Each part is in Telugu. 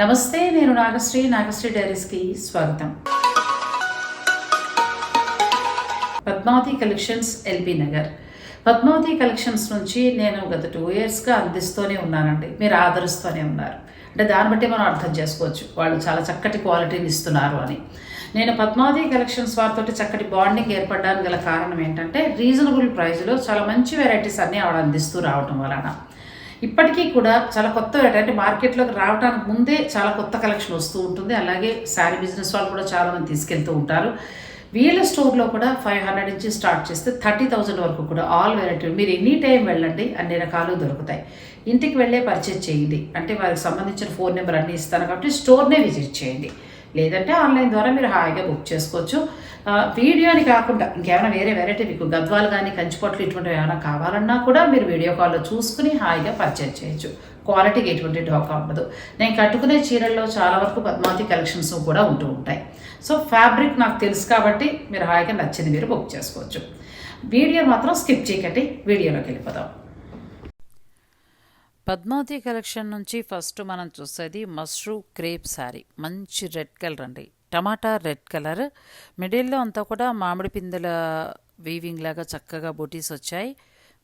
నమస్తే నేను నాగశ్రీ నాగశ్రీ డైరీస్కి స్వాగతం. Padmavathi collections LB Nagar. Padmavathi collections నుంచి నేను గత టూ ఇయర్స్గా అందిస్తూనే ఉన్నానండి. మీరు ఆదరిస్తూనే ఉన్నారు. అంటే దాన్ని బట్టి మనం అర్థం చేసుకోవచ్చు. వాళ్ళు చాలా చక్కటి క్వాలిటీని ఇస్తున్నారు అని. నేను పద్మావతి కలెక్షన్స్ వారితో చక్కటి బాండింగ్ ఏర్పడడానికి గల కారణం ఏంటంటే రీజనబుల్ ప్రైస్లో చాలా మంచి వెరైటీస్ అన్నీ ఆవిడ అందిస్తూ రావడం వలన. ఇప్పటికీ కూడా చాలా కొత్త అంటే మార్కెట్లోకి రావడానికి ముందే చాలా కొత్త కలెక్షన్ వస్తూ ఉంటుంది. అలాగే శారీ బిజినెస్ వాళ్ళు కూడా చాలామంది తీసుకెళ్తూ ఉంటారు. వీళ్ళ స్టోర్లో కూడా ఫైవ్ హండ్రెడ్ నుంచి స్టార్ట్ చేస్తే థర్టీ థౌజండ్ వరకు కూడా ఆల్ వెరైటీ మీరు ఎనీ టైం వెళ్ళండి అన్ని రకాలు దొరుకుతాయి. ఇంటికి వెళ్ళే పర్చేజ్ చేయండి. అంటే వారికి సంబంధించిన ఫోన్ నెంబర్ అన్నీ ఇస్తాను కాబట్టి స్టోర్నే విజిట్ చేయండి. లేదంటే ఆన్లైన్ ద్వారా మీరు హాయిగా బుక్ చేసుకోవచ్చు. వీడియోని కాకుండా ఇంకేమైనా వేరే వెరైటీ మీకు గద్వాలు కానీ కంచిపొట్లు ఇటువంటివి ఏమైనా కావాలన్నా కూడా మీరు వీడియో కాల్లో చూసుకుని హాయిగా పర్చేజ్ చేయొచ్చు. క్వాలిటీకి ఎటువంటి ఢోకా ఉండదు నేను కట్టుకునే చీరల్లో చాలా వరకు పద్మావతి కలెక్షన్స్ కూడా ఉంటూ ఉంటాయి. సో ఫ్యాబ్రిక్ నాకు తెలుసు కాబట్టి మీరు హాయిగా నచ్చింది మీరు బుక్ చేసుకోవచ్చు. వీడియో మాత్రం స్కిప్ చేయకండి. వీడియోలోకి వెళ్ళిపోదాం. పద్మావతి కలెక్షన్ నుంచి ఫస్ట్ మనం చూసేది మష్రూ క్రేప్ శారీ. మంచి రెడ్ కలర్ అండి. టమాటా రెడ్ కలర్. మిడిల్లో అంతా కూడా మామిడి పిందెల వీవింగ్ లాగా చక్కగా బూటీస్ వచ్చాయి.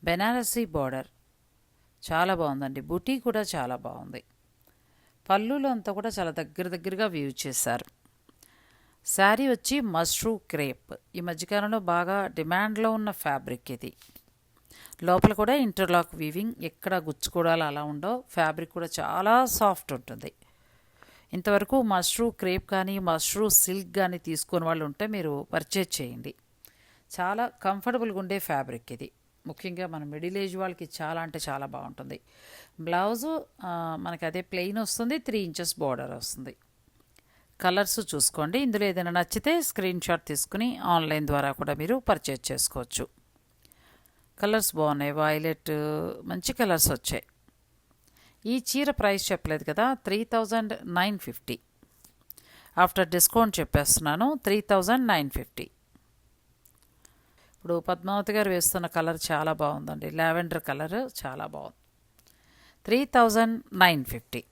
బెనారసీ బార్డర్. చాలా బాగుందండి. బూటీ కూడా చాలా బాగుంది. పళ్ళులో అంతా కూడా చాలా దగ్గర దగ్గరగా వ్యూ చేశారు. శారీ వచ్చి మష్రూ క్రేప్. ఈ మధ్యకాలంలో బాగా డిమాండ్లో ఉన్న ఫ్యాబ్రిక్ ఇది. లోపల కూడా ఇంటర్లాక్ వీవింగ్ ఎక్కడ గుచ్చుకోవడాలు అలా ఉండవు. ఫ్యాబ్రిక్ కూడా చాలా సాఫ్ట్ ఉంటుంది. ఇంతవరకు మష్రూ క్రేప్ కానీ మష్రూ సిల్క్ కానీ తీసుకుని వాళ్ళు ఉంటే మీరు పర్చేజ్ చేయండి. చాలా కంఫర్టబుల్గా ఉండే ఫ్యాబ్రిక్ ఇది. ముఖ్యంగా మన మిడిల్ ఏజ్ వాళ్ళకి చాలా అంటే చాలా బాగుంటుంది. బ్లౌజు మనకి అదే ప్లెయిన్ వస్తుంది త్రీ ఇంచెస్ బార్డర్ వస్తుంది. కలర్స్ చూసుకోండి. ఇందులో ఏదైనా నచ్చితే స్క్రీన్ షాట్ తీసుకుని ఆన్లైన్ ద్వారా కూడా మీరు పర్చేజ్ చేసుకోవచ్చు. కలర్స్ బాగున్నాయి. వైలెట్ మంచి కలర్స్ వచ్చాయి. ఈ చీర ప్రైస్ చెప్పలేదు కదా three thousand nine fifty. After discount చెప్పేస్తున్నాను త్రీ థౌజండ్ నైన్ ఫిఫ్టీ. ఇప్పుడు పద్మావతి గారు వేస్తున్న కలర్ చాలా బాగుందండి. లావెండర్ కలర్ చాలా బాగుంది. Three thousand nine fifty.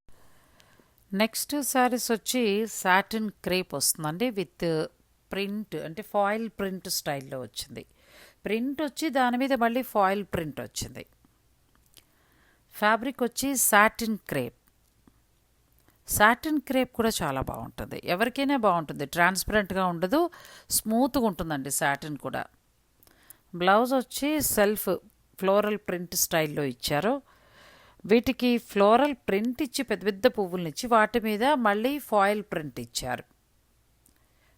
Next sarees వచ్చి సాటిన్ క్రేప్ వస్తుందండి విత్ ప్రింట్ అంటే ఫాయిల్ ప్రింట్ స్టైల్లో వచ్చింది. ప్రింట్ వచ్చి దాని మీద మళ్ళీ ఫాయిల్ ప్రింట్ వచ్చింది. ఫ్యాబ్రిక్ వచ్చి సాటిన్ క్రేప్. సాటిన్ క్రేప్ కూడా చాలా బాగుంటుంది. ఎవరికైనా బాగుంటుంది. ట్రాన్స్పరెంట్గా ఉండదు. స్మూత్గా ఉంటుందండి సాటిన్ కూడా. బ్లౌజ్ వచ్చి సెల్ఫ్ ఫ్లోరల్ ప్రింట్ స్టైల్లో ఇచ్చారు. వీటికి ఫ్లోరల్ ప్రింట్ ఇచ్చి పెద్ద పెద్ద పువ్వులను ఇచ్చి వాటి మీద మళ్ళీ ఫాయిల్ ప్రింట్ ఇచ్చారు.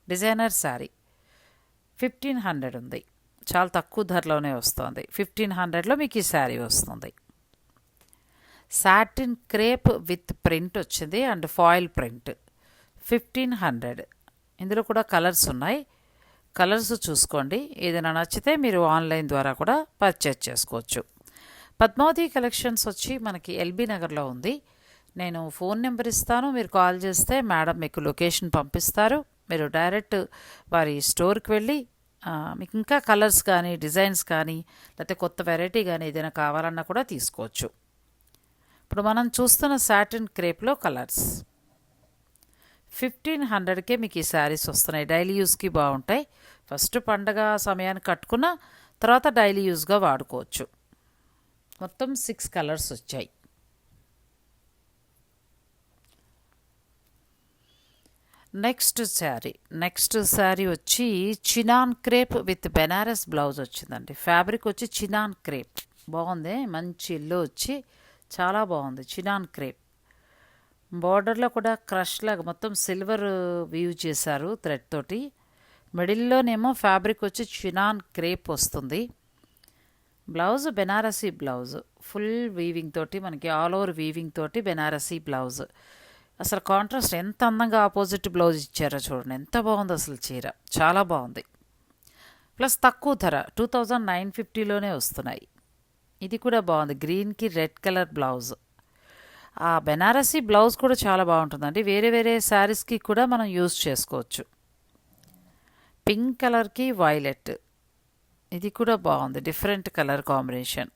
Designer saree. ఫిఫ్టీన్ హండ్రెడ్ ఉంది. చాలా తక్కువ ధరలోనే వస్తుంది. ఫిఫ్టీన్ హండ్రెడ్లో మీకు ఈ శారీ వస్తుంది. సాటిన్ క్రేప్ విత్ ప్రింట్ వచ్చింది and foil print. Fifteen hundred. ఇందులో కూడా కలర్స్ ఉన్నాయి. కలర్స్ చూసుకోండి. ఏదైనా నచ్చితే మీరు ఆన్లైన్ ద్వారా కూడా పర్చేజ్ చేసుకోవచ్చు. పద్మావతి కలెక్షన్స్ వచ్చి మనకి ఎల్బీ నగర్లో ఉంది. నేను ఫోన్ నెంబర్ ఇస్తాను. మీరు కాల్ చేస్తే మేడం మీకు లొకేషన్ పంపిస్తారు. మీరు డైరెక్ట్ వారి స్టోర్కి వెళ్ళి మీకు ఇంకా కలర్స్ కానీ డిజైన్స్ కానీ లేకపోతే కొత్త వెరైటీ కానీ ఏదైనా కావాలన్నా కూడా తీసుకోవచ్చు. ఇప్పుడు మనం చూస్తున్న సాటిన్ క్రేప్లో కలర్స్. ఫిఫ్టీన్ హండ్రెడ్కే మీకు ఈ శారీస్ వస్తున్నాయి. డైలీ యూస్కి బాగుంటాయి. ఫస్ట్ పండగ సమయానికి కట్టుకున్న తర్వాత డైలీ యూస్గా వాడుకోవచ్చు. మొత్తం సిక్స్ కలర్స్ వచ్చాయి. నెక్స్ట్ శారీ నెక్స్ట్ శారీ వచ్చి chinon crepe with Banaras blouse వచ్చిందండి. ఫ్యాబ్రిక్ వచ్చి చినాన్ క్రేప్. బాగుంది మంచి ఇల్లు వచ్చి చాలా బాగుంది చినాన్ క్రేప్. బార్డర్లో కూడా క్రష్ లాగా మొత్తం సిల్వర్ వ్యూ చేశారు థ్రెడ్ తోటి. మిడిల్లోనేమో ఫ్యాబ్రిక్ వచ్చి చినాన్ క్రేప్ వస్తుంది. Blouse Banarasi blouse full weaving తోటి మనకి ఆల్ ఓవర్ వీవింగ్ తోటి బెనారసీ బ్లౌజ్. అసలు కాంట్రాస్ట్ ఎంత అందంగా ఆపోజిట్ బ్లౌజ్ ఇచ్చారో చూడండి. ఎంత బాగుంది అసలు చీర. చాలా బాగుంది. ప్లస్ తక్కువ ధర. టూ థౌజండ్ నైన్ ఫిఫ్టీలోనే వస్తున్నాయి. ఇది కూడా బాగుంది. గ్రీన్కి రెడ్ కలర్ బ్లౌజ్ ఆ బెనారసీ బ్లౌజ్ కూడా చాలా బాగుంటుందండి. వేరే వేరే శారీస్కి కూడా మనం యూజ్ చేసుకోవచ్చు. పింక్ కలర్కి వైలెట్ ఇది కూడా బాగుంది. డిఫరెంట్ కలర్ కాంబినేషన్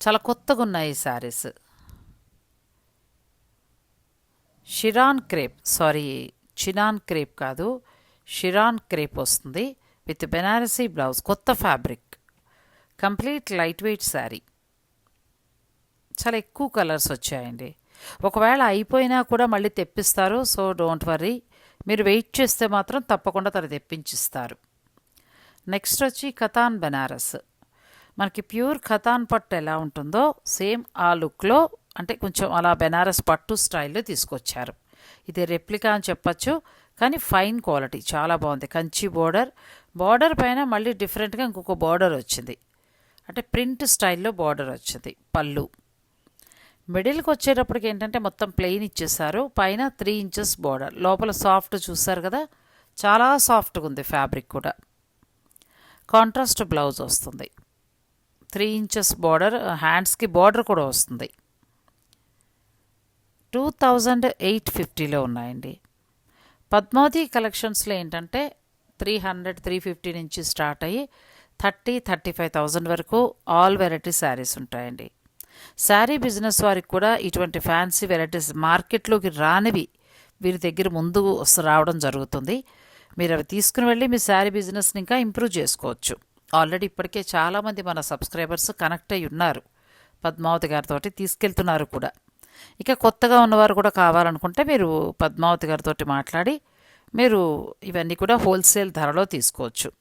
చాలా కొత్తగా ఉన్నాయి ఈ శారీస్ షిరాన్ క్రేప్ సారీ చినాన్ క్రేప్ కాదు షిరాన్ క్రేప్ వస్తుంది విత్ బెనారసీ బ్లౌజ్ కొత్త fabric. Complete light weight saree. చాలా ఎక్కువ కలర్స్ వచ్చాయండి. ఒకవేళ అయిపోయినా కూడా మళ్ళీ తెప్పిస్తారు సో డోంట్ వర్రీ మీరు వెయిట్ చేస్తే మాత్రం తప్పకుండా తను తెప్పించిస్తారు. నెక్స్ట్ వచ్చి ఖతాన్ బెనారస్. మనకి ప్యూర్ ఖతాన్ పట్టు ఎలా ఉంటుందో సేమ్ ఆ లుక్లో అంటే కొంచెం అలా బెనారస్ పట్టు స్టైల్లో తీసుకొచ్చారు. ఇది రెప్లికా అని చెప్పచ్చు కానీ ఫైన్ క్వాలిటీ చాలా బాగుంది. కంచి బోర్డర్ బార్డర్ పైన మళ్ళీ డిఫరెంట్గా ఇంకొక బార్డర్ వచ్చింది. అంటే ప్రింట్ స్టైల్లో బార్డర్ వచ్చింది పళ్ళు. మిడిల్కి వచ్చేటప్పటికి ఏంటంటే మొత్తం ప్లెయిన్ ఇచ్చేసారు పైన త్రీ ఇంచెస్ బార్డర్. లోపల సాఫ్ట్ చూసారు కదా చాలా సాఫ్ట్గా ఉంది ఫ్యాబ్రిక్ కూడా. కాంట్రాస్ట్ బ్లౌజ్ వస్తుంది. త్రీ ఇంచెస్ బార్డర్ హ్యాండ్స్కి బార్డర్ కూడా వస్తుంది. టూ థౌజండ్ ఎయిట్ ఫిఫ్టీలో ఉన్నాయండి. పద్మావతి కలెక్షన్స్లో ఏంటంటే త్రీ హండ్రెడ్ త్రీ ఫిఫ్టీ నుంచి స్టార్ట్ అయ్యి థర్టీ థర్టీ ఫైవ్ థౌజండ్ వరకు ఆల్ వెరైటీ శారీస్ ఉంటాయండి. శారీ బిజినెస్ వారికి కూడా ఇటువంటి ఫ్యాన్సీ వెరైటీస్ మార్కెట్లోకి రానివి వీరి దగ్గర ముందు రావడం జరుగుతుంది. మీరు అవి తీసుకుని వెళ్ళి మీ శారీ బిజినెస్ని ఇంకా ఇంప్రూవ్ చేసుకోవచ్చు. ఆల్రెడీ ఇప్పటికే చాలామంది మన సబ్స్క్రైబర్స్ కనెక్ట్ అయి ఉన్నారు. పద్మావతి గారితో తీసుకెళ్తున్నారు కూడా. ఇక కొత్తగా ఉన్నవారు కూడా కావాలనుకుంటే మీరు పద్మావతి గారితో మాట్లాడి మీరు ఇవన్నీ కూడా హోల్సేల్ ధరలో తీసుకోవచ్చు.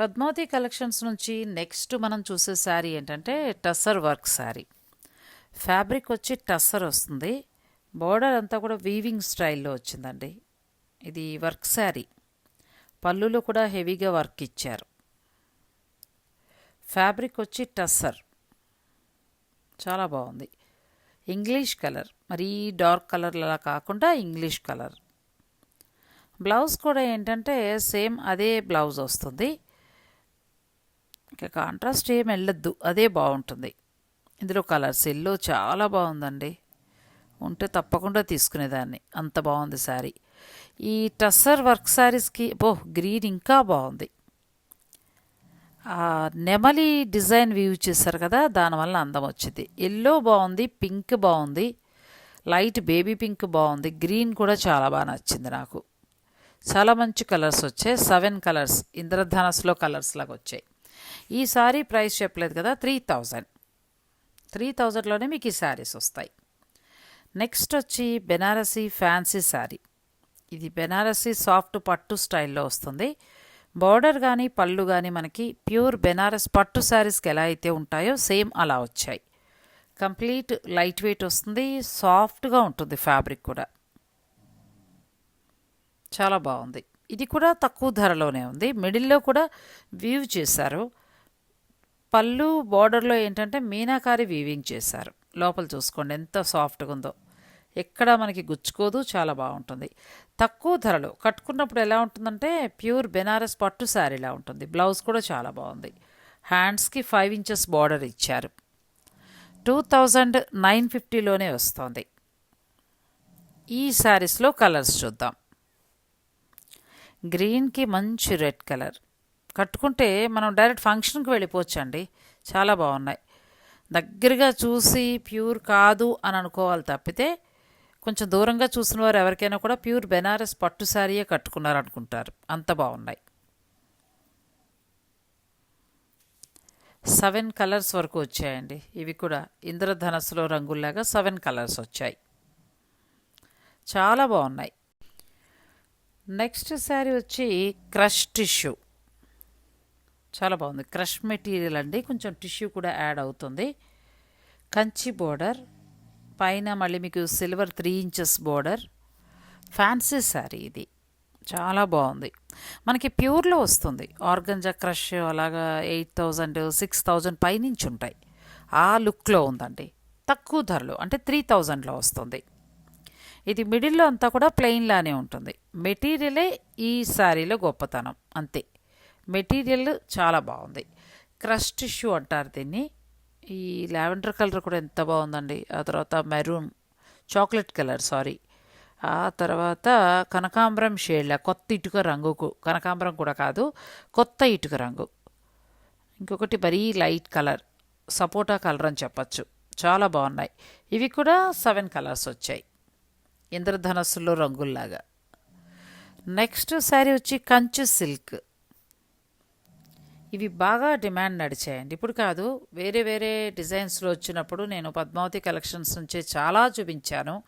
పద్మావతి కలెక్షన్స్ నుంచి నెక్స్ట్ మనం చూసే శారీ ఏంటంటే టస్సర్ వర్క్ శారీ. ఫ్యాబ్రిక్ వచ్చి టస్సర్ వస్తుంది. బోర్డర్ అంతా కూడా వీవింగ్ స్టైల్లో వచ్చిందండి. ఇది వర్క్ శారీ. పళ్ళులో కూడా హెవీగా వర్క్ ఇచ్చారు. ఫ్యాబ్రిక్ వచ్చి టస్సర్. చాలా బాగుంది. ఇంగ్లీష్ కలర్ మరీ డార్క్ కలర్లా కాకుండా ఇంగ్లీష్ కలర్ బ్లౌజ్ కూడా ఏంటంటే సేమ్ అదే బ్లౌజ్ వస్తుంది. ఇంకా కాంట్రాస్ట్ ఏం వెళ్ళొద్దు అదే బాగుంటుంది. ఇందులో కలర్స్ ఎల్లో చాలా బాగుందండి. ఉంటే తప్పకుండా తీసుకునేదాన్ని అంత బాగుంది శారీ. ఈ టస్సర్ వర్క్ శారీస్కి బో గ్రీన్ ఇంకా బాగుంది. నెమలి డిజైన్ వ్యూ చేశారు కదా దానివల్ల అందం వచ్చింది. ఎల్లో బాగుంది పింక్ బాగుంది లైట్ బేబీ పింక్ బాగుంది గ్రీన్ కూడా చాలా బాగా నచ్చింది నాకు. చాలా మంచి కలర్స్ వచ్చాయి సెవెన్ కలర్స్ ఇంద్రధనస్లో కలర్స్ లాగా వచ్చాయి. ఈ సారీ ప్రైస్ చెప్పలేదు కదా త్రీ థౌజండ్ త్రీ థౌజండ్లోనే మీకు ఈ శారీస్ వస్తాయి. నెక్స్ట్ వచ్చి బెనారసీ ఫ్యాన్సీ శారీ ఇది బెనారసీ సాఫ్ట్ పట్టు స్టైల్లో వస్తుంది. బార్డర్ కానీ పళ్ళు కానీ మనకి ప్యూర్ బెనారస్ పట్టు శారీస్కి ఎలా అయితే ఉంటాయో సేమ్ అలా వచ్చాయి. కంప్లీట్ లైట్ వెయిట్ వస్తుంది సాఫ్ట్గా ఉంటుంది ఫ్యాబ్రిక్ కూడా. చాలా బాగుంది. ఇది కూడా తక్కువ ధరలోనే ఉంది. మిడిల్లో కూడా వీవ్ చేశారు. పళ్ళు బార్డర్లో ఏంటంటే మీనాకారి వీవింగ్ చేశారు. లోపల చూసుకోండి ఎంత సాఫ్ట్గా ఉందో. ఎక్కడ మనకి గుచ్చుకోదు చాలా బాగుంటుంది. తక్కువ ధరలో కట్టుకున్నప్పుడు ఎలా ఉంటుందంటే ప్యూర్ బెనారస్ పట్టు శారీలా ఉంటుంది. బ్లౌజ్ కూడా చాలా బాగుంది. హ్యాండ్స్కి ఫైవ్ ఇంచెస్ బార్డర్ ఇచ్చారు. టూ థౌజండ్ నైన్ ఫిఫ్టీలోనే వస్తుంది. ఈ శారీస్లో కలర్స్ చూద్దాం. గ్రీన్కి మంచి రెడ్ కలర్. కట్టుకుంటే మనం డైరెక్ట్ ఫంక్షన్కి వెళ్ళిపోవచ్చు అండి చాలా బాగున్నాయి. దగ్గరగా చూసి ప్యూర్ కాదు అని అనుకోవాలి తప్పితే కొంచెం దూరంగా చూసిన వారు ఎవరికైనా కూడా ప్యూర్ బెనారస్ పట్టు శారీయే కట్టుకున్నారు అనుకుంటారు అంత బాగున్నాయి. సెవెన్ కలర్స్ వరకు వచ్చాయండి. ఇవి కూడా ఇంద్రధనస్సులో రంగుల్లాగా సెవెన్ కలర్స్ వచ్చాయి. చాలా బాగున్నాయి. నెక్స్ట్ శారీ వచ్చి క్రష్ టిష్యూ. చాలా బాగుంది. క్రష్ మెటీరియల్ అండి. కొంచెం టిష్యూ కూడా యాడ్ అవుతుంది. కంచి బోర్డర్. పైన మళ్ళీ మీకు silver three inches border. Fancy saree ఇది. చాలా బాగుంది. మనకి ప్యూర్లో వస్తుంది. ఆర్గంజా క్రష్ అలాగా ఎయిట్ థౌజండ్ సిక్స్ థౌజండ్ పైనుంచి ఉంటాయి. ఆ లుక్లో ఉందండి. తక్కువ ధరలు అంటే త్రీ థౌజండ్లో వస్తుంది. ఇది మిడిల్లో అంతా కూడా ప్లెయిన్లానే ఉంటుంది. మెటీరియలే ఈ శారీలో గొప్పతనం. అంతే. మెటీరియల్ చాలా బాగుంది. క్రష్ టిష్యూ అంటారు దీన్ని. ఈ లావెండర్ కలర్ కూడా ఎంత బాగుందండి. ఆ తర్వాత మెరూన్ చాక్లెట్ కలర్ సారీ. ఆ తర్వాత కనకాంబరం షేడ్లా కొత్త ఇటుక రంగుకు కనకాంబరం కూడా కాదు కొత్త ఇటుక రంగు. ఇంకొకటి మరీ లైట్ కలర్ సపోటా కలర్ అని చెప్పచ్చు. చాలా బాగున్నాయి. ఇవి కూడా సెవెన్ కలర్స్ వచ్చాయి. ఇంద్రధనస్సులో రంగుల్లాగా. నెక్స్ట్ శారీ వచ్చి కంచు సిల్క్. ఇవి బాగా డిమాండ్ నడిచాయండి. ఇప్పుడు కాదు వేరే వేరే డిజైన్స్లో వచ్చినప్పుడు నేను పద్మావతి కలెక్షన్స్ నుంచే చాలా చూపించాను.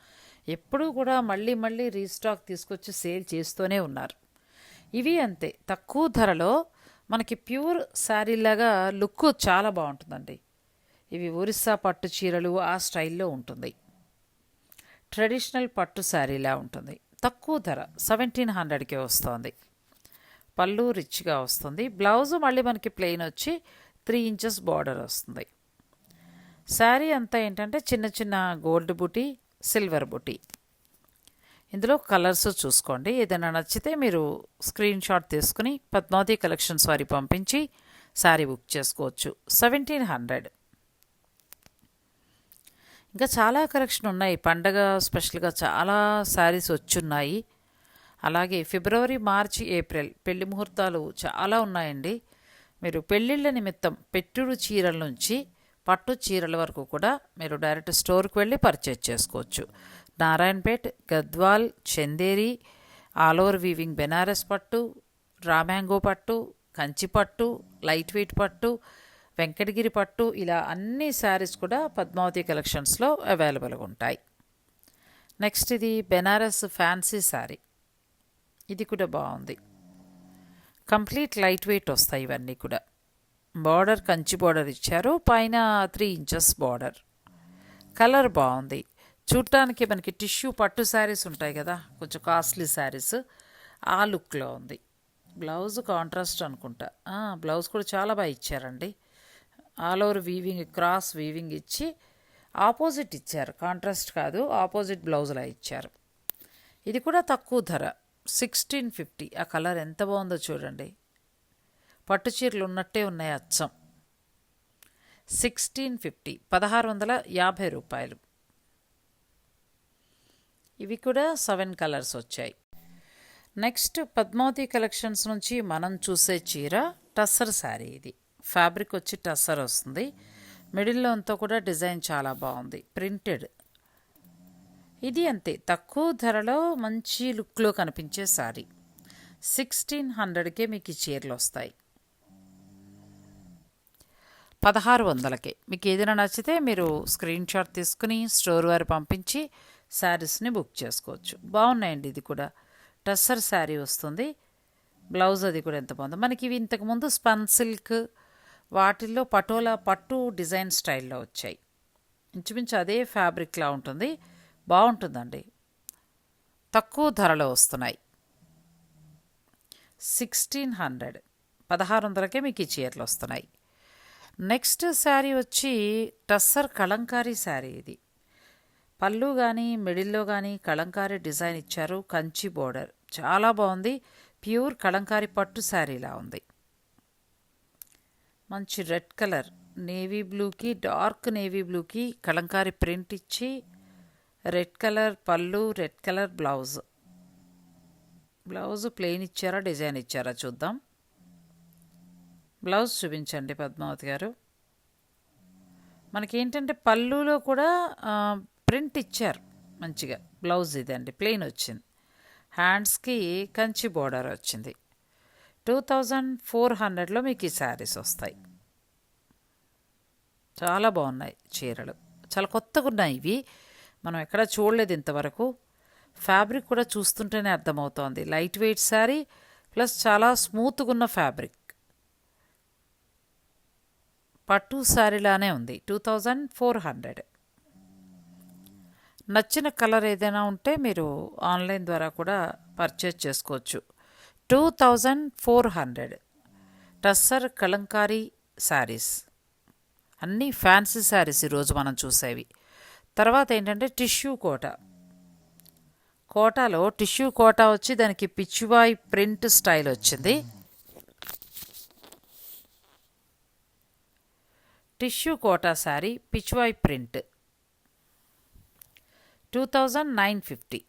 ఎప్పుడూ కూడా మళ్ళీ మళ్ళీ రీస్టాక్ తీసుకొచ్చి సేల్ చేస్తూనే ఉన్నారు. ఇవి అంతే. తక్కువ ధరలో మనకి ప్యూర్ శారీలాగా లుక్ చాలా బాగుంటుందండి. ఇవి ఒరిస్సా పట్టు చీరలు ఆ స్టైల్లో ఉంటుంది. ట్రెడిషనల్ పట్టు శారీలా ఉంటుంది. తక్కువ ధర సెవెంటీన్ హండ్రెడ్కే వస్తుంది. పళ్ళు రిచ్గా వస్తుంది. బ్లౌజ్ మళ్ళీ మనకి ప్లెయిన్ వచ్చి త్రీ ఇంచెస్ బార్డర్ వస్తుంది. శారీ అంతా ఏంటంటే చిన్న చిన్న గోల్డ్ బుటీ సిల్వర్ బుటీ. ఇందులో కలర్స్ చూసుకోండి. ఏదైనా నచ్చితే మీరు స్క్రీన్ షాట్ తీసుకుని పద్మావతి కలెక్షన్స్ వారి పంపించి శారీ బుక్ చేసుకోవచ్చు. Seventeen hundred. ఇంకా చాలా కలెక్షన్ ఉన్నాయి. పండగ స్పెషల్గా చాలా శారీస్ వచ్చున్నాయి. అలాగే ఫిబ్రవరి మార్చి ఏప్రిల్ పెళ్ళి ముహూర్తాలు చాలా ఉన్నాయండి. మీరు పెళ్ళిళ్ళ నిమిత్తం పెట్టుడు చీరల నుంచి పట్టు చీరల వరకు కూడా మీరు డైరెక్ట్ స్టోర్కి వెళ్ళి పర్చేజ్ చేసుకోవచ్చు. Narayanpet Gadwal Chanderi all over weaving Banaras పట్టు రామ్యాంగో పట్టు కంచి పట్టు లైట్ వెయిట్ పట్టు వెంకటగిరి పట్టు ఇలా అన్ని శారీస్ కూడా పద్మావతి కలెక్షన్స్లో అవైలబుల్గా ఉంటాయి. నెక్స్ట్ ఇది బెనారస్ ఫ్యాన్సీ శారీ. ఇది కూడా బాగుంది. కంప్లీట్ లైట్ వెయిట్ వస్తాయి ఇవన్నీ కూడా. బార్డర్ కంచి బార్డర్ ఇచ్చారు పైన త్రీ ఇంచెస్ బార్డర్. కలర్ బాగుంది. చూడటానికి మనకి టిష్యూ పట్టు శారీస్ ఉంటాయి కదా కొంచెం కాస్ట్లీ శారీస్ ఆ లుక్లో ఉంది. బ్లౌజ్ కాంట్రాస్ట్ అనుకుంటా. బ్లౌజ్ కూడా చాలా బాగా ఇచ్చారండి. All over weaving cross weaving ఇచ్చి ఆపోజిట్ ఇచ్చారు. కాంట్రాస్ట్ కాదు ఆపోజిట్ బ్లౌజ్లా ఇచ్చారు. ఇది కూడా తక్కువ ధర. Sixteen fifty. ఆ కలర్ ఎంత బాగుందో చూడండి. పట్టు చీరలు ఉన్నట్టే ఉన్నాయి అచ్చం. సిక్స్టీన్ ఫిఫ్టీ పదహారు వందల యాభై రూపాయలు. ఇవి కూడా సెవెన్ కలర్స్ వచ్చాయి. నెక్స్ట్ పద్మావతి కలెక్షన్స్ నుంచి మనం చూసే చీర టస్సర్ శారీ ఇది. ఫ్యాబ్రిక్ వచ్చి టస్సర్ వస్తుంది. మిడిల్లో అంతా కూడా డిజైన్ చాలా బాగుంది. ప్రింటెడ్ ఇది అంతే. తక్కువ ధరలో మంచి లుక్లో కనిపించే శారీ సిక్స్టీన్ హండ్రెడ్కే మీకు ఈ చీరలు వస్తాయి. పదహారు వందలకే. మీకు ఏదైనా నచ్చితే మీరు స్క్రీన్ షాట్ తీసుకుని స్టోర్ వారు పంపించి శారీస్ని బుక్ చేసుకోవచ్చు. బాగున్నాయండి ఇది కూడా. టస్సర్ శారీ వస్తుంది. బ్లౌజ్ అది కూడా ఎంత బాగుంది. మనకి ఇవి ఇంతకుముందు స్పన్ సిల్క్ వాటిల్లో పటోలా పట్టు డిజైన్ స్టైల్లో వచ్చాయి. ఇంచుమించు అదే ఫ్యాబ్రిక్లా ఉంటుంది. బాగుంటుందండి. తక్కువ ధరలో వస్తున్నాయి. సిక్స్టీన్ హండ్రెడ్ పదహారు వందలకే మీకు ఈ చీరలు వస్తున్నాయి. నెక్స్ట్ శారీ వచ్చి టస్సర్ కలంకారీ శారీ ఇది. పళ్ళు కానీ మిడిల్లో కానీ కలంకారీ డిజైన్ ఇచ్చారు. కంచి బోర్డర్. చాలా బాగుంది. ప్యూర్ కలంకారీ పట్టు శారీలా ఉంది. మంచి రెడ్ కలర్ నేవీ బ్లూకి డార్క్ నేవీ బ్లూకి కలంకారీ ప్రింట్ ఇచ్చి రెడ్ కలర్ పళ్ళు red colour blouse. Blouse plain ఇచ్చారా డిజైన్ ఇచ్చారా చూద్దాం. బ్లౌజ్ చూపించండి పద్మావతి గారు. మనకేంటంటే పళ్ళులో కూడా ప్రింట్ ఇచ్చారు మంచిగా. బ్లౌజ్ ఇదండి ప్లెయిన్ వచ్చింది. హ్యాండ్స్కి కంచి బోర్డర్ వచ్చింది. టూ థౌజండ్ ఫోర్ హండ్రెడ్లో మీకు ఈ శారీస్ వస్తాయి. చాలా బాగున్నాయి చీరలు. చాలా కొత్తగా ఉన్నాయి ఇవి. మనం ఎక్కడ చూడలేదు ఇంతవరకు. ఫ్యాబ్రిక్ కూడా చూస్తుంటేనే అర్థమవుతోంది. లైట్ వెయిట్ శారీ ప్లస్ చాలా స్మూత్గా ఉన్న ఫ్యాబ్రిక్. పట్టు శారీలానే ఉంది. Two thousand four hundred. నచ్చిన కలర్ ఏదైనా ఉంటే మీరు ఆన్లైన్ ద్వారా కూడా పర్చేజ్ చేసుకోవచ్చు. Two thousand four hundred. Tussar Kalamkari sarees. అన్నీ ఫ్యాన్సీ శారీస్ ఈరోజు మనం చూసేవి. తర్వాత ఏంటంటే టిష్యూ కోట. కోటాలో టిష్యూ కోట వచ్చి దానికి పిచ్చువాయి ప్రింట్ స్టైల్ వచ్చింది. Tissue Kota saree Pichwai print. Two thousand nine fifty.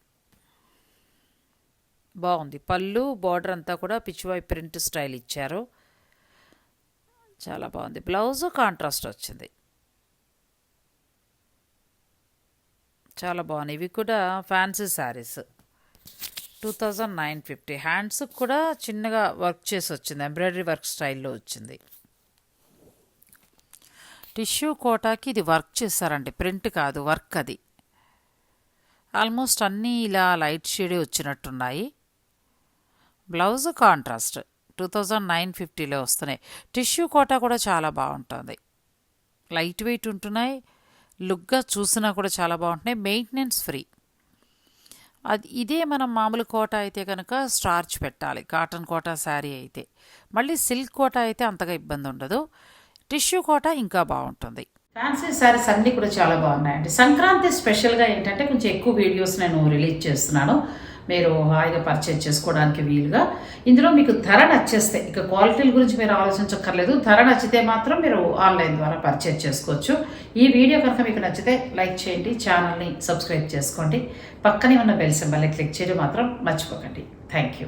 బాగుంది. పళ్ళు బార్డర్ అంతా కూడా పిచ్వాయ్ ప్రింట్ స్టైల్ ఇచ్చారు. చాలా బాగుంది. బ్లౌజ్ కాంట్రాస్ట్ వచ్చింది. చాలా బాగున్నాయి. ఇవి కూడా fancy sarees. Two thousand nine fifty. Hands కూడా చిన్నగా వర్క్ చేసి వచ్చింది. ఎంబ్రాయిడరీ వర్క్ స్టైల్లో వచ్చింది. టిష్యూ కోటాకి ఇది వర్క్ చేశారండి. ప్రింట్ కాదు వర్క్ అది. ఆల్మోస్ట్ అన్నీ ఇలా లైట్ షేడే వచ్చినట్టున్నాయి. Blouse contrast two thousand nine ఫిఫ్టీలో వస్తున్నాయి. టిష్యూ కోటా కూడా చాలా బాగుంటుంది. లైట్ వెయిట్ ఉంటున్నాయి. లుక్గా చూసినా కూడా చాలా బాగుంటున్నాయి. మెయింటెనెన్స్ ఫ్రీ అది ఇదే మనం మామూలు కోట అయితే కనుక స్టార్చ్ పెట్టాలి. కాటన్ కోట శారీ అయితే. మళ్ళీ సిల్క్ కోట అయితే అంతగా ఇబ్బంది ఉండదు. టిష్యూ కోట ఇంకా బాగుంటుంది. ఫ్యాన్సీ శారీస్ అన్నీ కూడా చాలా బాగున్నాయండి. సంక్రాంతి స్పెషల్గా ఏంటంటే కొంచెం ఎక్కువ వీడియోస్ నేను రిలీజ్ చేస్తున్నాను. మీరు హాయిగా పర్చేజ్ చేసుకోవడానికి వీలుగా. ఇందులో మీకు ధర నచ్చేస్తే ఇక క్వాలిటీల గురించి మీరు ఆలోచించక్కర్లేదు. ధర నచ్చితే మాత్రం మీరు ఆన్లైన్ ద్వారా పర్చేజ్ చేసుకోవచ్చు. ఈ వీడియో కనుక మీకు నచ్చితే లైక్ చేయండి ఛానల్ని సబ్స్క్రైబ్ చేసుకోండి. పక్కనే ఉన్న బెల్ సింబల్ని క్లిక్ చేయడం మాత్రం మర్చిపోకండి. Thank you.